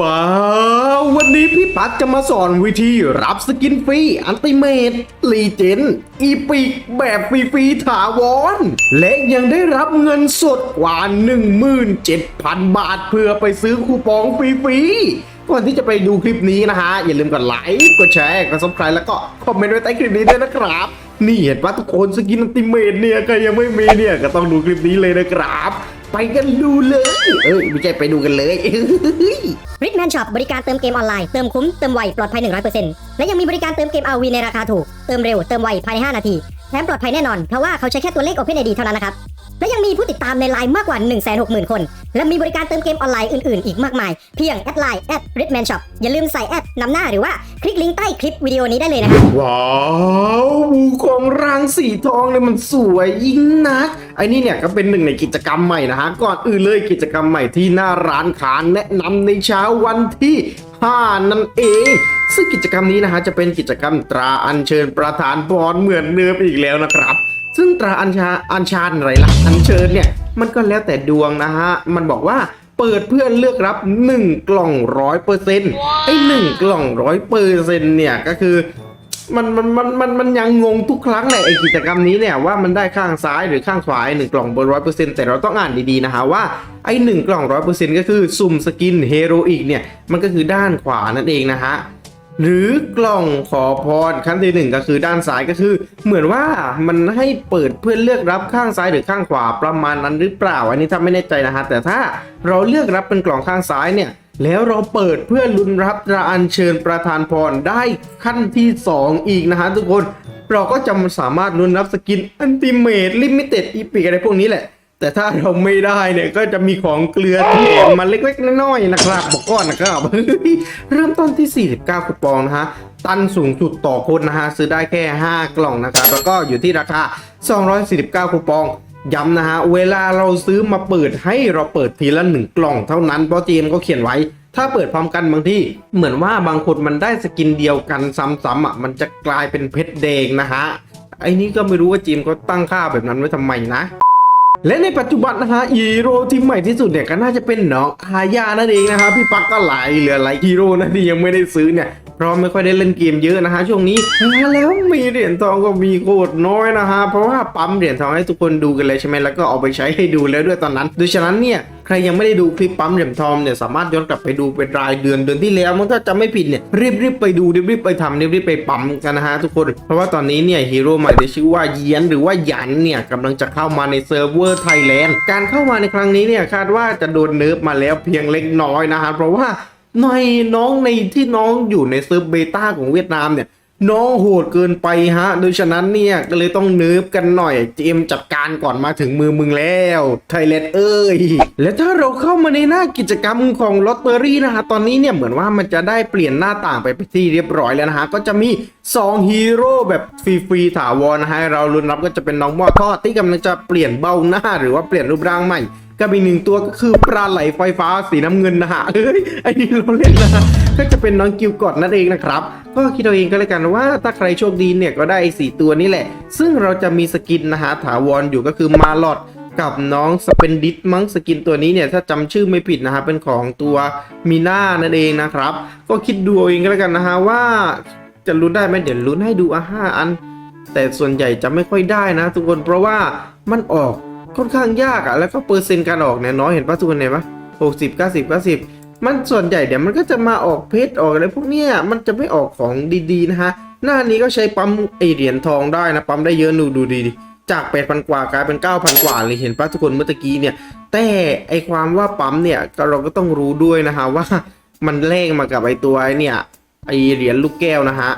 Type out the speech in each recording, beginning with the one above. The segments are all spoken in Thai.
ว้าว วันนี้พี่ปักจะมาสอนวิธีรับสกินฟรี อันติเมตลีเจนอีพิก แบบฟรีๆถาวร และยังได้รับเงินสดกว่า 17,000 บาทเพื่อไปซื้อคูปองฟรีๆ ก่อนที่จะไปดูคลิปนี้นะฮะ อย่าลืมกดไลค์ กดแชร์ กดซับสไครต์แล้วก็คอมเมนต์ไว้ใต้คลิปนี้ด้วยนะครับนี่เห็นปะทุกคนสกินอันติเมตเนี่ยใครยังไม่มีเนี่ยก็ต้องดูคลิปนี้เลยนะครับ ไปกันดูเลย เอ้ยไม่ใช่ไปดูกันเลยริทแมนช็อปบริการเติมเกมออนไลน์ เติมคุ้ม เติมไว ปลอดภัย 100%และยังมีบริการเติมเกมอาวีในราคาถูก เติมเร็ว เติมไว ภายใน 5 นาที แถมปลอดภัยแน่นอน เพราะว่าเขาใช้แค่ตัวเลข OpenID เท่านั้นนะครับ และยังมีผู้ติดตามในไลน์มากกว่า 160,000 คน และมีบริการเติมเกมออนไลน์อื่น ๆ อีกมากมาย เพียงแอดไลน์แอดริทแมนช็อปอย่าลืมใส่แอดนำหน้าหรือว่าคลิกลิงก์ใต้คลิปวิดีโอนี้ได้เลยนะครับ ว้าววูของรางสีทองเนี่ยมันสวยยิ่งนักไอ้นี่เนี่ยก็เป็นหนึ่งในกิจกรรมใหม่นะฮะ ก่อนอื่นเลยกิจกรรมใหม่ที่หน้าร้านขาแนะนำในเช้าวันที่5นั่นเอง ซึ่งกิจกรรมนี้นะฮะจะเป็นกิจกรรมตราอัญเชิญประธานพรเหมือนเดิมอีกแล้วนะครับ ซึ่งตราอัญชาอัญชานอะไรล่ะอัญเชิญเนี่ยมันก็แล้วแต่ดวงนะฮะ มันบอกว่าเปิดเพื่อนเลือกรับ 1 กล่องร้อยเปอร์เซ็นต์ไอ้หนึ่งกล่องร้อยเปอร์เซ็นต์เนี่ยก็คือมันมันมันมันมันยังงงทุกครั้งเลยไอกิจกรรมนี้เนี่ยว่ามันได้ข้างซ้ายหรือข้างขวาไอหนึ่งกล่องบนร้อยเปอร์เซ็นต์แต่เราต้องอ่านดีๆนะฮะว่าไอหนึ่งกล่องร้อยเปอร์เซ็นต์ก็คือสุ่มสกินเฮโรอีกเนี่ยมันก็คือด้านขวานั่นเองนะฮะ หรือกล่องขอพรขั้นที่หนึ่งก็คือด้านซ้ายก็คือ เหมือนว่ามันให้เปิดเพื่อเลือกรับข้างซ้ายหรือข้างขวาประมาณนั้นหรือเปล่า อันนี้ถ้าไม่แน่ใจนะฮะแต่ถ้าเราเลือกรับเป็นกล่องข้างซ้ายเนี่ยแล้วเราเปิดเพื่อลุ้นรับราอัญเชิญประธานพรได้ขั้นที่ 2 อีกนะฮะทุกคน เราก็จะสามารถลุ้นรับสกินอันติเมตลิมิเต็ดอีพิกอะไรพวกนี้แหละ แต่ถ้าเราไม่ได้เนี่ยก็จะมีของเกลือแถมมาเล็กๆน้อยๆนะครับบอกก้อนนะครับเริ่มต้นที่ 49คูปองนะฮะตันสูงสุดต่อคนนะฮะซื้อได้แค่ 5 กล่องนะครับแล้วก็อยู่ที่ราคา 249คูปองย้ำนะฮะเวลาเราซื้อมาเปิดให้เราเปิดทีละ1กล่องเท่านั้นเพราะจีมก็เขียนไว้ ถ้าเปิดพร้อมกันบางที่เหมือนว่าบางคนมันได้สกินเดียวกันซ้ำๆอะมันจะกลายเป็นเพชรแดงนะฮะไอ้นี่ก็ไม่รู้ว่าจีมเขาตั้งค่าแบบนั้นไว้ทำไมนะ และในปัจจุบันนะฮะฮีโร่ที่ใหม่ที่สุดเนี่ยก็น่าจะเป็นน้องฮายานั่นเองนะครับพี่ปักก็หลายเหลือหลายฮีโร่นะที่ยังไม่ได้ซื้อเนี่ยเพราะไม่ค่อยได้เล่นเกมเยอะนะฮะช่วงนี้แล้วมีเหรียญทองก็มีโคตรน้อยนะฮะเพราะว่าปั๊มเหรียญทองให้ทุกคนดูกันเลยใช่ไหมแล้วก็เอาไปใช้ให้ดูแล้วด้วยตอนนั้น โดยฉะนั้นเนี่ย ใครยังไม่ได้ดูคลิปปั๊มเหรียญทองเนี่ยสามารถย้อนกลับไปดูเป็นรายเดือนเดือนที่แล้วมันก็จะไม่ผิดเนี่ยรีบรีบๆไปดูรีบรีบๆไปทำรีบรีบๆไปปั๊มกันนะฮะทุกคน เพราะว่าตอนนี้เนี่ยฮีโร่ใหม่ที่ชื่อว่าเยียนหรือว่าหยันเนี่ยกำลังจะเข้ามาในเซิร์ฟเวอร์ไทยแลนด์การเข้ามาในครั้งนี้เนี่ยคาดว่าจะโดนเนิร์ฟมาแล้วเพียงเล็กน้อยนะฮะเพราะว่าในน้องในที่น้องอยู่ในเซิร์ฟเบต้าของเวียดนามเนี่ย น้องโหดเกินไปฮะ โดยฉะนั้นเนี่ยก็เลยต้องเนิร์ฟกันหน่อยเจมจัดการก่อนมาถึงมือมึงแล้วไทยแลนด์เอ้ย และถ้าเราเข้ามาในหน้ากิจกรรมของลอตเตอรี่นะฮะ ตอนนี้เนี่ยเหมือนว่ามันจะได้เปลี่ยนหน้าต่างไปเป็นที่เรียบร้อยแล้วนะฮะ ก็จะมี 2 ฮีโร่แบบฟรีๆถาวรนะฮะ เราลุ้นรับก็จะเป็นน้องมอทอดที่กำลังจะเปลี่ยนเบ้าหน้าหรือว่าเปลี่ยนรูปร่างใหม่ กับอีกหนึ่งตัวก็คือปลาไหลไฟฟ้าสีน้ำเงินนะฮะเอ้ยไอ้นี่เราเล่นนะก็จะเป็นน้องกิวกอดนั่นเองนะครับ ก็คิดเอาเองก็แล้วกันว่าถ้าใครโชคดีเนี่ยก็ได้สี่ตัวนี้แหละ ซึ่งเราจะมีสกินนะฮะถาวรอยู่ก็คือมาลอดกับน้องสเปนดิสมั้งสกินตัวนี้เนี่ยถ้าจำชื่อไม่ผิดนะฮะเป็นของตัวมีน่านั่นเองนะครับ ก็คิดดูเอาเองก็แล้วกันนะฮะว่าจะลุ้นได้ไหมเดี๋ยวลุ้นให้ดูอะห้าอัน แต่ส่วนใหญ่จะไม่ค่อยได้นะ ทุกคนเพราะว่ามันออก ค่อนข้างยากอะแล้วก็เปอร์เซ็นต์การออกเนี่ยน้อยเห็นปะทุกคนเห็นปะหกสิบเก้าสิบเก้าสิบมันส่วนใหญ่เดี๋ยวมันก็จะมาออกเพชรออกอะไรพวกเนี้ยมันจะไม่ออกของดีๆนะฮะ หน้านี้ก็ใช้ปั๊มไอเหรียญทองได้นะปั๊มได้เยอะดูดูดีดิจาก 8,000 กว่ากลายเป็น 9,000 กว่าเลยเห็นปะทุกคนเมื่อกี้เนี่ย แต่ไอความว่าปั๊มเนี่ยเราก็ต้องรู้ด้วยนะฮะว่ามันแลกมากับไอตัวไอเนี่ยไอเหรียญลูกแก้วนะฮะ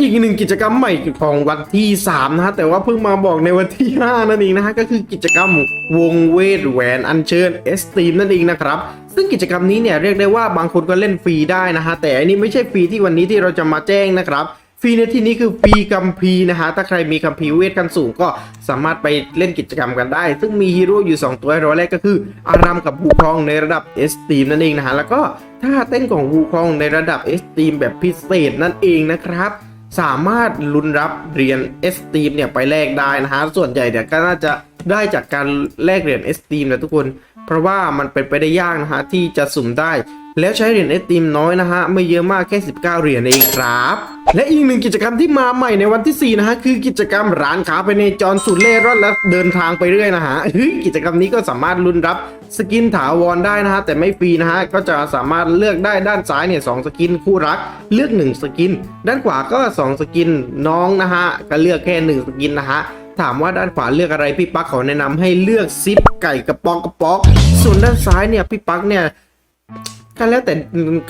อีกหนึ่งกิจกรรมใหม่ของวันที่ 3 นะฮะ แต่ว่าเพิ่งมาบอกในวันที่ 5 นั่นเองนะฮะ ก็คือกิจกรรมวงเวทแหวนอัญเชิญเอสตีมนั่นเองนะครับ ซึ่งกิจกรรมนี้เนี่ยเรียกได้ว่าบางคนก็เล่นฟรีได้นะฮะ แต่อันนี้ไม่ใช่ฟรีที่วันนี้ที่เราจะมาแจ้งนะครับฟรีในที่นี้คือฟรีกัมพีนะฮะ ถ้าใครมีกัมพีเวทขั้นสูงก็สามารถไปเล่นกิจกรรมกันได้ ซึ่งมีฮีโร่อยู่ 2 ตัวร้อยแรกก็คือ อารามกับบูคองในระดับเอสตีมนั่นเองนะฮะ แล้วก็ถ้าเต้นของบูคองในระดับเอสตีมแบบพิเศษนั่นเองนะครับ สามารถลุ้นรับเหรียญ S t e a m เนี่ยไปแลกได้นะฮะ ส่วนใหญ่เนี่ยก็น่าจะได้จากการแลกเหรียญ S t e a m นะทุกคน เพราะว่ามันเป็นไปได้ยากนะฮะที่จะสุ่มได้ แล้วใช้เหรียญไอติมน้อยนะฮะไม่เยอะมากแค่ 19 เหรียญเองครับ และอีกหนึ่งกิจกรรมที่มาใหม่ในวันที่ 4 นะฮะ คือกิจกรรมร้านค้าไปในจรสุดเล่ร่อนและเดินทางไปเรื่อยนะฮะเฮ้ยกิจกรรมนี้ก็สามารถลุ้นรับสกินถาวรได้นะฮะ แต่ไม่ฟรีนะฮะ ก็จะสามารถเลือกได้ด้านซ้ายเนี่ยสองสกินคู่รัก เลือก 1 สกิน ด้านขวาก็ 2 สกินน้องนะฮะ ก็เลือกแค่ 1 สกินนะฮะถามว่าด้านขวาเลือกอะไรพี่ปักขอแนะนำให้เลือกซิปไก่กระป๋องกระป๋อกส่วนด้านซ้ายเนี่ยพี่ปักเนี่ย ก็แล้วแต่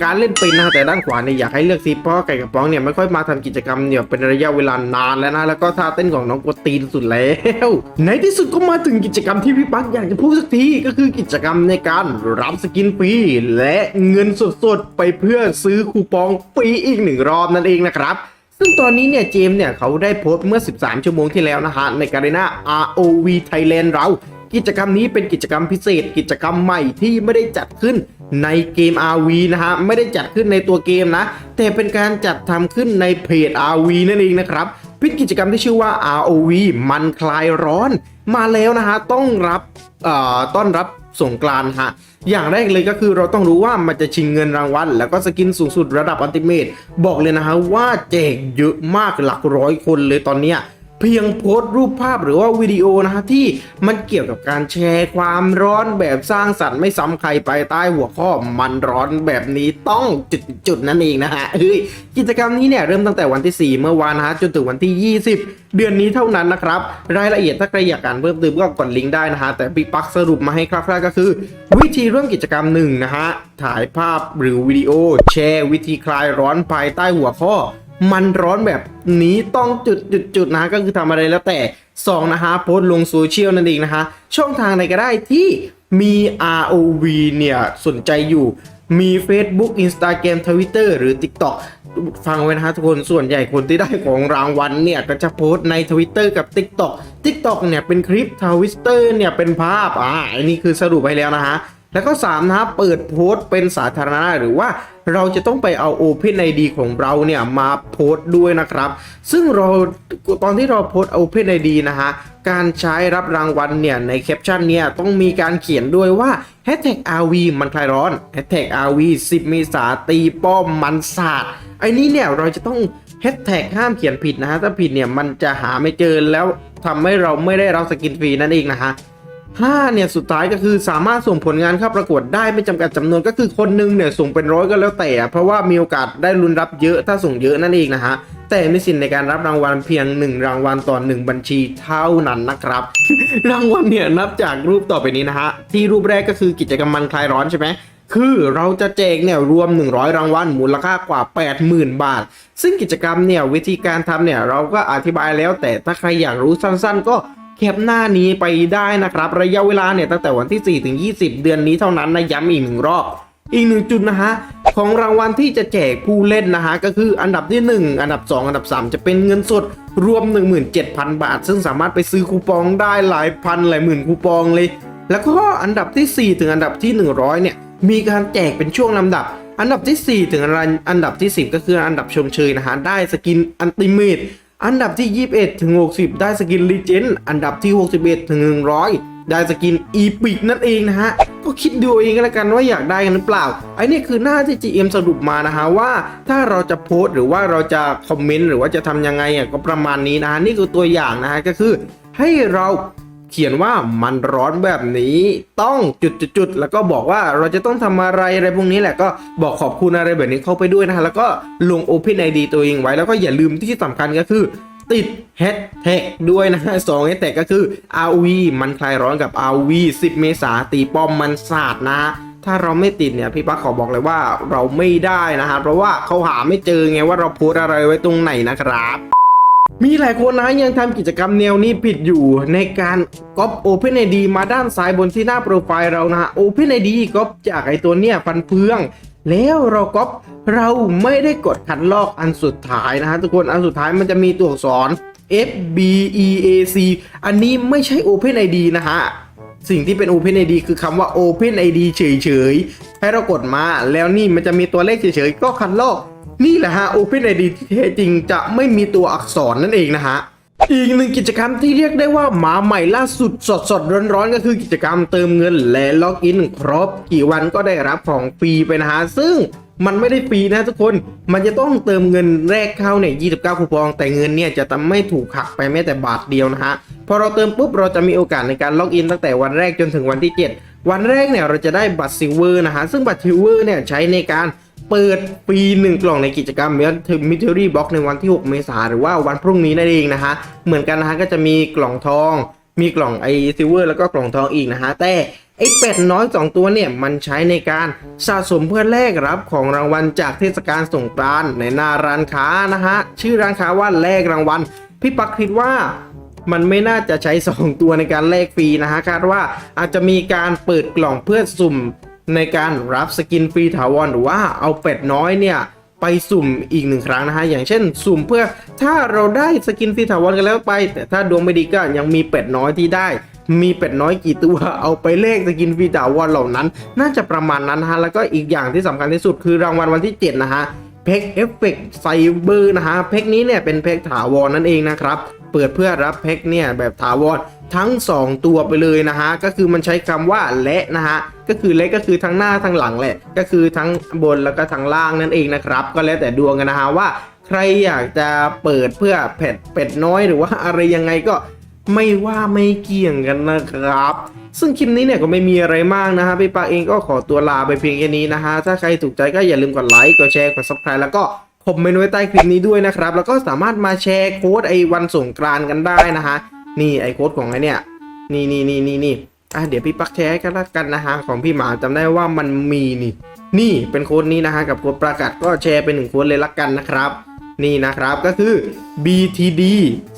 การเล่นเป็นนะแต่ด้านขวาเนี่ยอยากให้เลือกซีเพราะไก่กระป๋องเนี่ยไม่ค่อยมาทำกิจกรรมเนี่ยเป็นระยะเวลานานแล้วนะแล้วก็ท่าเต้นของน้องกวตีนสุดแล้วในที่สุดก็มาถึงกิจกรรมที่พี่ปักอยากจะพูดสักทีก็คือกิจกรรมในการรับสกินฟรีและเงินสดๆไปเพื่อซื้อคูปองฟรีอีกหนึ่งรอบนั่นเองนะครับซึ่งตอนนี้เนี่ยเจมเนี่ยเขาได้โพสต์เมื่อ 13 ชั่วโมงที่แล้วนะฮะในการหน้า ROV Thailand เรา กิจกรรมนี้เป็นกิจกรรมพิเศษ กิจกรรมใหม่ที่ไม่ได้จัดขึ้นในเกม RV นะฮะไม่ได้จัดขึ้นในตัวเกมนะ แต่เป็นการจัดทำขึ้นในเพจ RV นั่นเองนะครับเป็นกิจกรรมที่ชื่อว่า ROV มันคลายร้อน มาแล้วนะฮะต้องรับต้อนรับสงกรานฮะอย่างแรกเลยก็คือเราต้องรู้ว่ามันจะชิงเงินรางวัล แล้วก็สกินสูงสุดระดับอัลติเมทบอกเลยนะฮะว่าแจกเยอะมากหลักร้อยคนเลยตอนเนี้ย เพียงโพสต์รูปภาพหรือว่าวิดีโอนะฮะที่มันเกี่ยวกับการแชร์ความร้อนแบบสร้างสรรค์ไม่ซ้ำใครไปใต้หัวข้อมันร้อนแบบนี้ต้องจุดๆนั่นเองนะฮะเฮ้ยกิจกรรมนี้เนี่ยเริ่มตั้งแต่วันที่ 4 เมื่อวานนะฮะจนถึงวันที่ 20 เดือนนี้เท่านั้นนะครับ รายละเอียดถ้าใครอยากการเพิ่มเติมก็กดลิงก์ได้นะฮะแต่พี่ปักสรุปมาให้คร่าวๆก็คือ วิธีร่วมกิจกรรมหนึ่งนะฮะถ่ายภาพหรือวิดีโอแชร์ วิธีคลายร้อนภายใต้หัวข้อ มันร้อนแบบนี้ต้องจุดจุดจุดนะก็คือทำอะไรแล้วแต่ 2 นะฮะโพสต์ลงโซเชียลนั่นเองนะฮะช่องทางไหนก็ได้ที่มี ROV เนี่ยสนใจอยู่มี Facebook Instagram Twitter หรือ TikTok ฟังไว้นะฮะทุกคนส่วนใหญ่คนที่ได้ของรางวัลเนี่ย ก็จะโพสใน Twitter กับ TikTok TikTok เนี่ยเป็นคลิป Twitter เนี่ยเป็นภาพอ่าอันนี้คือสรุปไปแล้วนะฮะ แล้วก็3นะฮะเปิดโพสต์เป็นสาธารณะหรือว่าเราจะต้องไปเอา Open ID ของเราเนี่ยมาโพสต์ด้วยนะครับ ซึ่งเราตอนที่เราโพสต์ Open ID นะฮะการใช้รับรางวัลเนี่ยในแคปชั่นเนี่ยต้องมีการเขียนด้วยว่า Hashtag RV มันคลายร้อน Hashtag RV 10 เมษาตีป้อมมันสาดไอ้นี้เนี่ยเราจะต้อง Hashtag ห้ามเขียนผิดนะฮะถ้าผิดเนี่ยมันจะหาไม่เจอแล้วทำให้เราไม่ได้รับสกินฟรีนั่นเองนะฮะ 5เนี่ยสุดท้ายก็คือสามารถส่งผลงานเข้าประกวดได้ไม่จำกัดจำนวนก็คือคนหนึงเนี่ยส่งเป็นร้อยก็แล้วแต่ เพราะว่ามีโอกาสได้ลุ้นรับเยอะถ้าส่งเยอะนั่นเองนะฮะแต่มีสิทธิ์ในการรับรางวัลเพียง 1 รางวัลต่อ 1 บัญชีเท่านั้นนะครับ รางวัลเนี่ยนับจากรูปต่อไปนี้นะฮะที่รูปแรกก็คือกิจกรรมมันคลายร้อนใช่ไหมคือเราจะแจกเนี่ยรวม 100 รางวัลมูลค่ากว่า 80,000 บาท ซึ่งกิจกรรมเนี่ยวิธีการทำเนี่ยเราก็อธิบายแล้วแต่ถ้าใครอยากรู้สั้น ๆ ก็ แคปหน้านี้ไปได้นะครับ ระยะเวลาเนี่ยตั้งแต่วันที่ 4 ถึง 20 เดือนนี้เท่านั้นนะย้ำอีกหนึ่งรอบอีกหนึ่งจุดนะฮะของรางวัลที่จะแจกผู้เล่นนะฮะก็คืออันดับที่ 1 อันดับ 2 อันดับ 3 จะเป็นเงินสดรวม 17,000 บาท ซึ่งสามารถไปซื้อคูปองได้หลายพันหลายหมื่นคูปองเลย แล้วก็อันดับที่ 4 ถึงอันดับที่ 100 เนี่ยมีการแจกเป็นช่วงลำดับ อันดับที่ 4 ถึงอันดับที่ 10 ก็คืออันดับชมเชยนะฮะได้สกินอันติเมต อันดับที่ 21 ถึง 60 ได้สกินลีเจนอันดับที่ 61 ถึง 100 ได้สกินอีพิกนั่นเองนะฮะ ก็คิดดูเองก็แล้วกันว่าอยากได้กันหรือเปล่า ไอ้นี่คือหน้าที่ GM สรุปมานะฮะว่า ถ้าเราจะโพสหรือว่าเราจะคอมเมนต์หรือว่าจะทำยังไงอะก็ประมาณนี้นะฮะนี่คือตัวอย่างนะฮะก็คือให้เรา เขียนว่ามันร้อนแบบนี้ต้องจุดๆแล้วก็บอกว่าเราจะต้องทำอะไรอะไรพวกนี้แหละก็บอกขอบคุณอะไรแบบนี้เข้าไปด้วยนะฮะแล้วก็ลง Open ID ตัวเองไว้แล้วก็อย่าลืมที่สำคัญก็คือติดแฮชแท็กด้วยนะฮะสองแฮชแท็กก็คือ RV มันคลายร้อนกับ RV 10 เมษาตีป้อมมันสาดนะ ถ้าเราไม่ติดเนี่ยพี่ปักขอบอกเลยว่าเราไม่ได้นะฮะเพราะว่าเขาหาไม่เจอไงว่าเราโพสต์อะไรไว้ตรงไหนนะครับ มีหลายคนนะยังทำกิจกรรมแนวนี้ผิดอยู่ในการก๊อป Open ID มาด้านซ้ายบนที่หน้าโปรไฟล์เรานะฮะ Open ID ก๊อปจากไอตัวเนี้ยฟันเฟือง แล้วเราก๊อปเราไม่ได้กดคัดลอกอันสุดท้ายนะฮะทุกคนอันสุดท้ายมันจะมีตัวอักษร F B E A C อันนี้ไม่ใช่ Open ID นะฮะสิ่งที่เป็น Open ID คือคำว่า Open ID เฉยๆ ให้เรากดมาแล้วนี่มันจะมีตัวเลขเฉยๆ ก็คัดลอก นี่แหละฮะ Open ID ที่แท้จริงจะไม่มีตัวอักษรนั่นเองนะฮะ อีกหนึ่งกิจกรรมที่เรียกได้ว่ามาใหม่ล่าสุดสดสดร้อนร้อนๆ ก็คือกิจกรรมเติมเงินและล็อกอินครบกี่วันก็ได้รับของฟรีไปนะฮะ ซึ่งมันไม่ได้ฟรีนะทุกคน มันจะต้องเติมเงินแรกเข้าเนี่ย 29 คูปอง แต่เงินเนี่ยจะไม่ถูกหักไปแม้แต่บาทเดียวนะฮะ พอเราเติมปุ๊บเราจะมีโอกาสในการล็อกอินตั้งแต่วันแรกจนถึงวันที่ 7 วันแรกเนี่ยเราจะได้บัตรซิลเวอร์นะฮะ ซึ่งบัตรซิลเวอร์เนี่ยใช้ในการ เปิดฟรีหนึ่งกล่องในกิจกรรมมิเทอรี่บ็อกในวันที่ 6 เมษายนหรือว่าวันพรุ่งนี้นั่นเองนะฮะ เหมือนกันนะฮะก็จะมีกล่องทอง มีกล่องไอซิลเวอร์แล้วก็กล่องทองอีกนะฮะ แต่ไอเป็ดน้อย 2 ตัวเนี่ย มันใช้ในการสะสมเพื่อแลกรับของรางวัลจากเทศกาลสงกรานต์ในหน้าร้านค้านะฮะ ชื่อร้านค้าว่าแลกรางวัล พี่ปักคิดว่ามันไม่น่าจะใช้ 2 ตัวในการแลกฟรีนะฮะคาดว่าอาจจะมีการเปิดกล่องเพื่อสุ่ม ในการรับสกินฟรีถาวรหรือว่าเอาเป็ดน้อยเนี่ยไปสุ่มอีกหนึ่งครั้งนะฮะอย่างเช่น สุ่มเพื่อถ้าเราได้สกินฟรีถาวรกันแล้วไป แต่ถ้าดวงไม่ดีก็ยังมีเป็ดน้อยที่ได้ มีเป็ดน้อยกี่ตัวเอาไปเลขสกินฟรีถาวรเหล่านั้น น่าจะประมาณนั้นฮะแล้วก็อีกอย่างที่สำคัญที่สุดคือรางวัลวันที่ 7 นะฮะเพกเอฟเฟกไซเบอร์นะฮะเพกนี้เนี่ยเป็นเพกถาวรนั่นเองนะครับ เปิดเพื่อรับเพกเนี่ยแบบถาวรทั้ง 2 ตัวไปเลยนะฮะ ก็คือมันใช้คำว่าและนะฮะ ก็คือและก็คือทั้งหน้าทั้งหลังแหละ ก็คือทั้งบนแล้วก็ทั้งล่างนั่นเองนะครับ ก็แล้วแต่ดวงกันนะฮะว่า ใครอยากจะเปิดเพื่อเป็ดเป็ดน้อยหรือว่าอะไรยังไงก็ไม่ว่าไม่เกี่ยงกันนะครับ ซึ่งคลิปนี้เนี่ยก็ไม่มีอะไรมากนะฮะพี่ปาเองก็ขอตัวลาไปเพียงแค่นี้นะฮะ ถ้าใครถูกใจก็อย่าลืมกดไลค์ กดแชร์ กด subscribe แล้วก็ คอมเมนต์ไว้ใต้คลิปนี้ด้วยนะครับ แล้วก็สามารถมาแชร์โค้ดไอ้วันสงกรานกันได้นะฮะ นี่ไอ้โค้ดของไอ้เนี่ย นี่นี่นี่นี่นี่อะเดี๋ยวพี่ปักแชร์กันละกันนะฮะของพี่หมาจำได้ว่ามันมีนี่ นี่เป็นโค้ดนี้นะฮะกับโค้ดประกาศก็แชร์เป็นหนึ่งโค้ดเลยละกันนะครับ นี่นะครับก็คือ BTD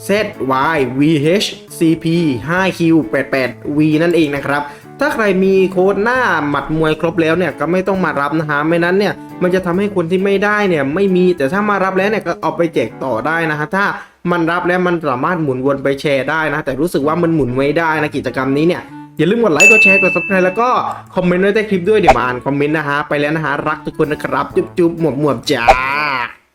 ZY VH CP 5Q 88 V นั่นเองนะครับ ถ้าใครมีโค้ดหน้าหมัดมวยครบแล้วเนี่ยก็ไม่ต้องมารับนะฮะไม่นั้นเนี่ยมันจะทำให้คนที่ไม่ได้เนี่ยไม่มีแต่ถ้ามารับแล้วเนี่ยก็เอาไปแจกต่อได้นะฮะถ้ามันรับแล้วมันสามารถหมุนวนไปแชร์ได้นะ แต่รู้สึกว่ามันหมุนไม่ได้นะกิจกรรมนี้เนี่ยอย่าลืมกดไลค์กดแชร์กด subscribe แล้วก็คอมเมนต์ไว้ใต้คลิปด้วยเดี๋ยวมาอ่านคอมเมนต์นะฮะไปแล้วนะฮะรักทุกคนนะครับ จุ๊บจุ๊บหมวบหมวบจ้า